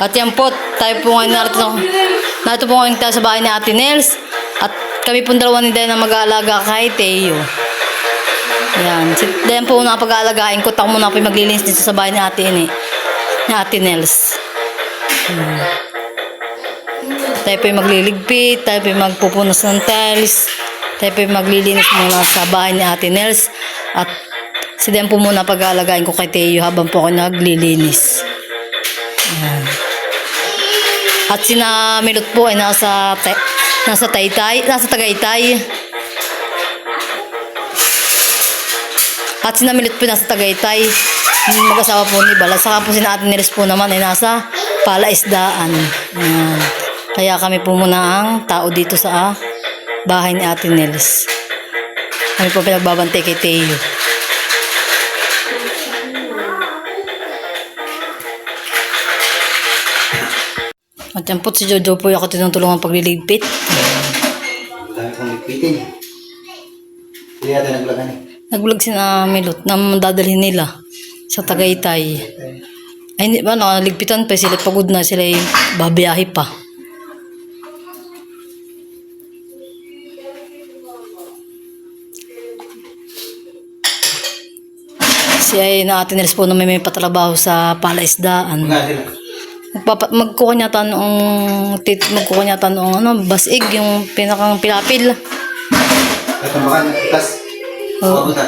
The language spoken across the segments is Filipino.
At yan po, tayo po ngayon narito, narito po ngayon tayo sa bahay ni Ate Nels. At kami po dalawa ni Dayan na mag-aalaga kay Teo. Yan. Si Dayan po na pag-aalagain ko. Tako muna po yung maglilinis dito sa bahay ni Ate, ni, ni Ate Nels. Hmm. Tayo po yung magliligpit, tayo po yung magpupunas ng tiles, tayo po yung maglilinis muna sa bahay ni Ate Nels. At si Dayan po muna pag-aalagain ko kay Teo habang po ako naglilinis. Yan. At sina Milot po ay nasa nasa Taytay, nasa Tagaytay. At sina Milot po nasa Tagaytay. Yung mag-asawa po ni Bala. Saka po sina Ate Neres po naman ay nasa Palaisdaan. Yan. Kaya kami po muna ang tao dito sa ah, bahay ni Ate Neres. Kami po pinagbabantay kay Teo. At yan po si Jojo po ako tinutulungan pagliligpit. Dami kong ligpitin. Hindi natin naglagan eh. Nag-vlog si na Milot na dadalhin nila sa Tagaytay. Ay, hindi ba, nakaligpitan pa sila. Pagod na sila yung babiyahe pa. Si ay na atin po na may, may patrabaho sa palaisdaan. Mga sila. Magpapa, magkuha niya ta noong, tit, magkuha niya ta noong ano, basig, yung pinakang pilapil. At ang baka nagtas. Oo. Oo.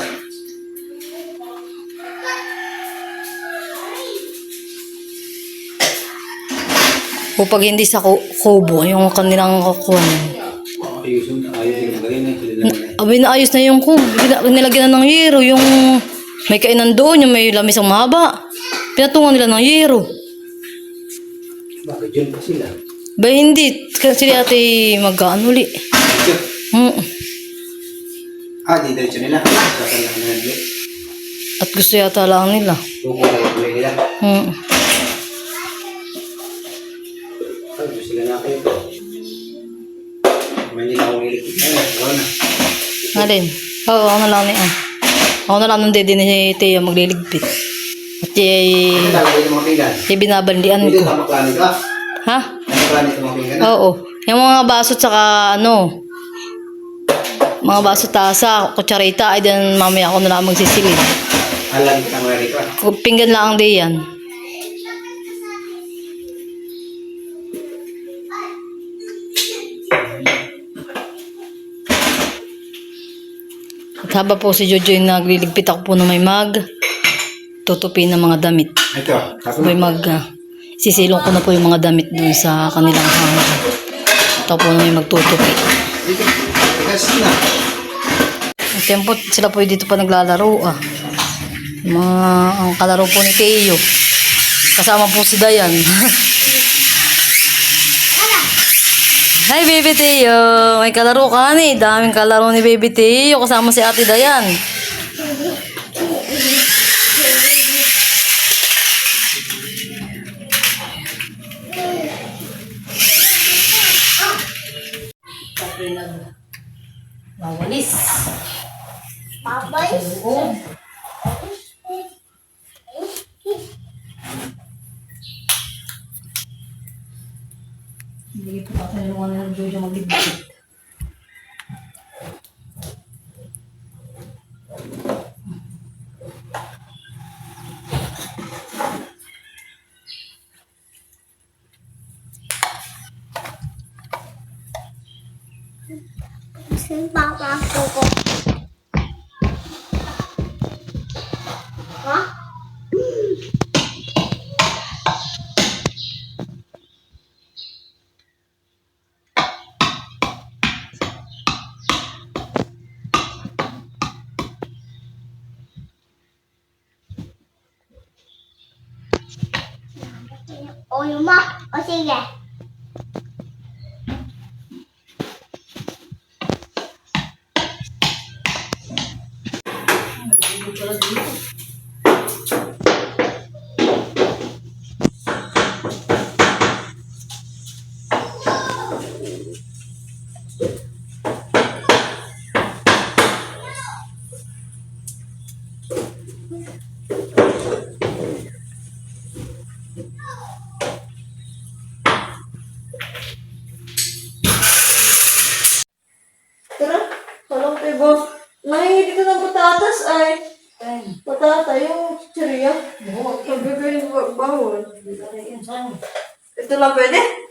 O pag hindi sa ku- kubo, yung kanilang kukuhanin. Ayusin, ayusin eh. Sila na Abi na ayos na yung kubo. Gina- Nilagyan na ng yero. Yung may kainan doon, yung may lamis ang mahaba. Pinatungan nila ng yero. Bakit yun pa sila? Ba hindi. Kasi ate mag-ano uli. Mm. Ah, di diretso nila. Na nila. At gusto yata lang nila. Tuko na yung kulay nila. Mm. Ay, gusto sila na kayo. May hindi na akong ilikit. Ay, wala na. Alin? Oo, ako na lang ni ah. Ako na lang nung dede ni Teo magliligpit. Eh, Ano eh binabandian ko. ka. Ha? Pinggan. Oo. Yung mga baso tsaka ano, mga baso tasa, kutsarita, ay din mamaya ako na lang magsisilid. Alam kita mga rito. Pinggan lang di yan. At haba po si Jojo yung nagliligpit ako po na may mag tutupi ng mga damit. Ito. Kaso May mag ah, sisilong ko na po yung mga damit dun sa kanilang hanger. Ito po na may magtutupi. Dito. Tigas na. Sila po dito pa naglalaro ah. Mga, ang kalaro po ni Teo. Kasama po si Dayan. Hi, Baby Teo. May kalaro ka ni. Daming kalaro ni Baby Teo. Kasama si Ate Dayan. Mawalis. Babay. Oo. Hindi po kasi nalungan na ng Jojo magbibigit. Saan papasok ko? Ha? O Patata, yung chichirya. Oo. Pagbibili bawal. Ito lang pwede?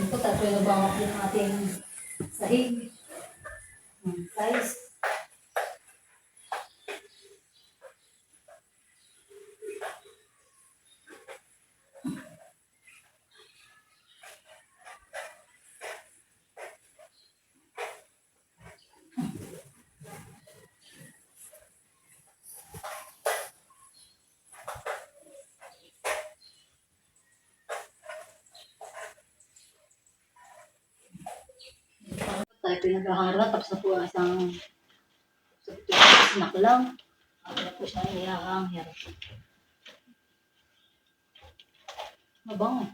Ano po, tayo nabangat yung ating sahig. Hmm, Guys. Tayo pinaghahangra tapos na po ang isang snack lang. Na po siya ihahangher. Mabango.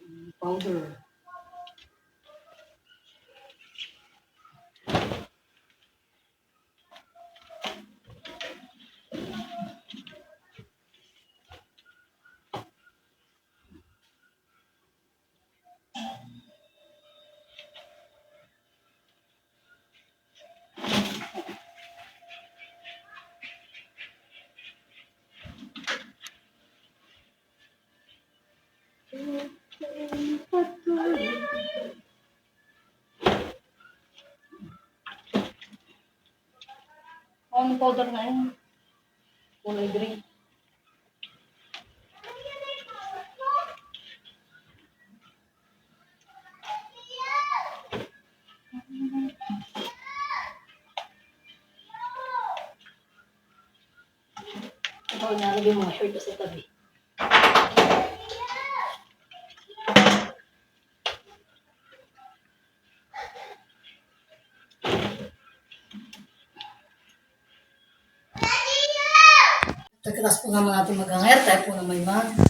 Mm, Powder. Oh, ano powder na yun? Kulay green. Ikaw nalagay mga shirt sa tabi. Po naman natin mag-hanger, tayo po na may mag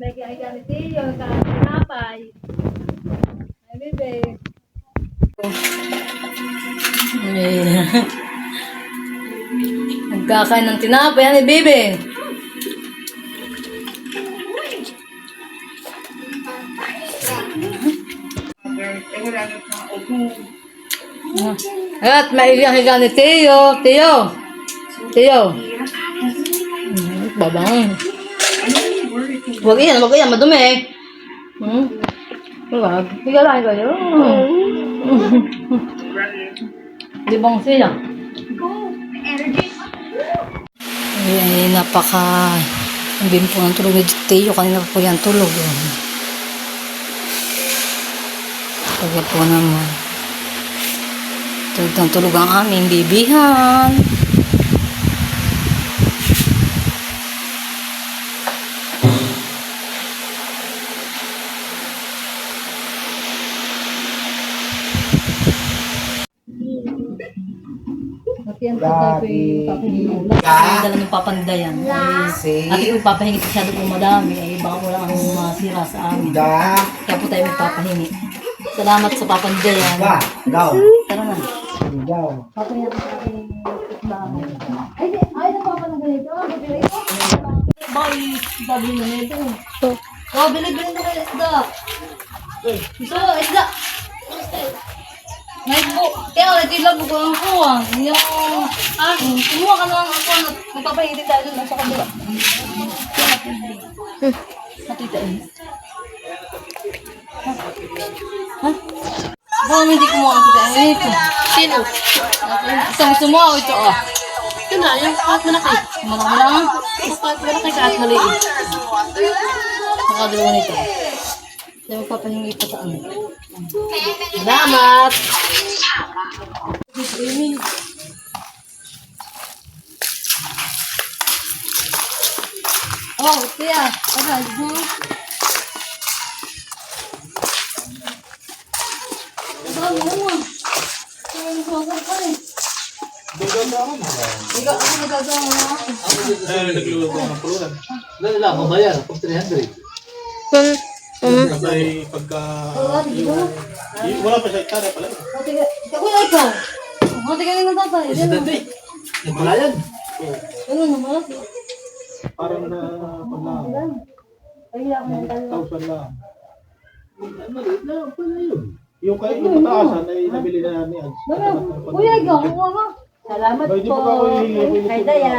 may kaya ni Tiyo, kapay. Ay, bebe. Nagkakain ng tinapay, yan eh, baby. At maiyak higa ni Teo. Teo. Teo. Hmm, babang. Huwag iyan, huwag iyan, madumi eh. Hmm? Huwag. Higa lang kayo. Di bang siya? Ay, napaka... Ang bimpo ng tulog ni Teo. Kanina po yan tulog. Oh. Tagal po naman. Tulog ng tulog ang aming bibihan. Yan sa tabi, papahingi ulam. Ay, dala ng papandayan. Ay, at yung papahingi masyado po madami. Ay, baka wala ang masira sa amin. Kaya po tayo magpapahingi. Salamat sa papandayan. Da. Daw. Tara na. Daw. Papahingi sa ating bahay. Ay, di, ay, napapanong ganito. Ah, bibili ko. Bye. Sabi na nito. Oh, bili, bili na kayo isda. Mo, isda. May po, kaya ulit ilang ko ang kuha. Yung, ah, kumuha ka lang ako na magpapahingi tayo doon sa kabila. Matita eh. Ha? Baka hindi kumuha kita. Eh, ito. Sino? Gusto gusto mo ako ito ah. Ito na, yung kahit malaki. Malaki lang. Kahit malaki kahit maliit. Nakadalawa nito. Kaya magpapahingi pa sa ano. Salamat! Oh, tiya. Tara, mo. Tara, mo mo. Tara, mo sa ako pa eh. Ikaw, ano nagagawa mo na ako? Dali 300. Kasi pagka yung, yung wala pa siya hektarya pala. Ate ka, ikaw na ikaw. Ate ka na tatay. Dati. Nagbayan. Ano na malaki? Parang na pala Ay, ako na tayo. thousand lang. Maliit na pala yun. Yung kaya yung pataasan ay nabili na ni Ads. Kuya, ikaw, kuha ka. Salamat ako yung Kay Daya.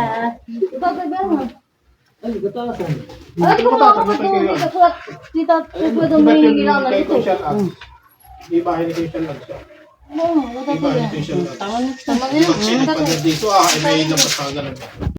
Kaya nga. Ay, gatasan. Ay, kung mga kapag doon, dito sa dito, dito doon may kailangan dito. Ibahin ni Social Ads siya. Oo, Ibahin ni natapos yan. Tama na, tama na Di ba pag dito ah, ay may labas ka ganun.